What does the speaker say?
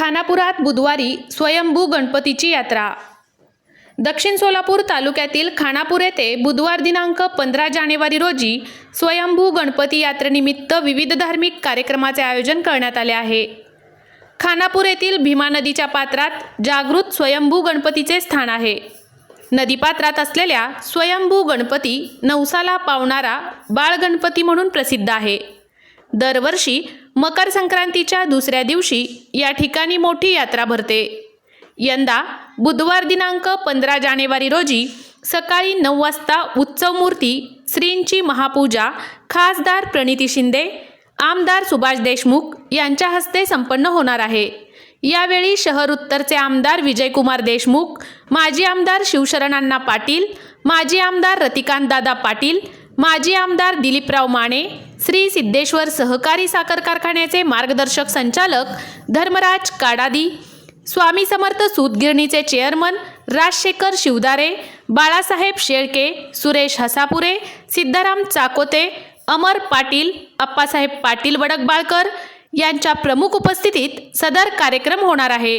खानापुरात बुधवारी स्वयंभू गणपतीची यात्रा. दक्षिण सोलापूर तालुक्यातील खानापूर येथे बुधवार दिनांक पंधरा जानेवारी रोजी स्वयंभू गणपती यात्रेनिमित्त विविध धार्मिक कार्यक्रमाचे आयोजन करण्यात आले आहे. खानापूर येथील भीमा नदीच्या पात्रात जागृत स्वयंभू गणपतीचे स्थान आहे. नदीपात्रात असलेल्या स्वयंभू गणपती नवसाला पावणारा बाळ गणपती म्हणून प्रसिद्ध आहे. दरवर्षी मकर संक्रांतीच्या दुसऱ्या दिवशी या ठिकाणी मोठी यात्रा भरते. यंदा बुधवार दिनांक पंधरा जानेवारी रोजी सकाळी नऊ वाजता उत्सव मूर्ती श्रींची महापूजा खासदार प्रणिती शिंदे आमदार सुभाष देशमुख यांच्या हस्ते संपन्न होणार आहे. यावेळी शहर उत्तरचे आमदार विजयकुमार देशमुख माजी आमदार शिवशरण पाटील माजी आमदार रतिकांतदादा पाटील माजी आमदार दिलीपराव माने श्री सिद्धेश्वर सहकारी साखर कारखान्याचे मार्गदर्शक संचालक धर्मराज काडादी स्वामी समर्थ सूतगिरणीचे चेअरमन राजशेखर शिवदारे बाळासाहेब शेळके सुरेश हसापुरे सिद्धाराम चाकोते अमर पाटील अप्पासाहेब पाटील वडकबाळकर यांच्या प्रमुख उपस्थितीत सदर कार्यक्रम होणार आहे.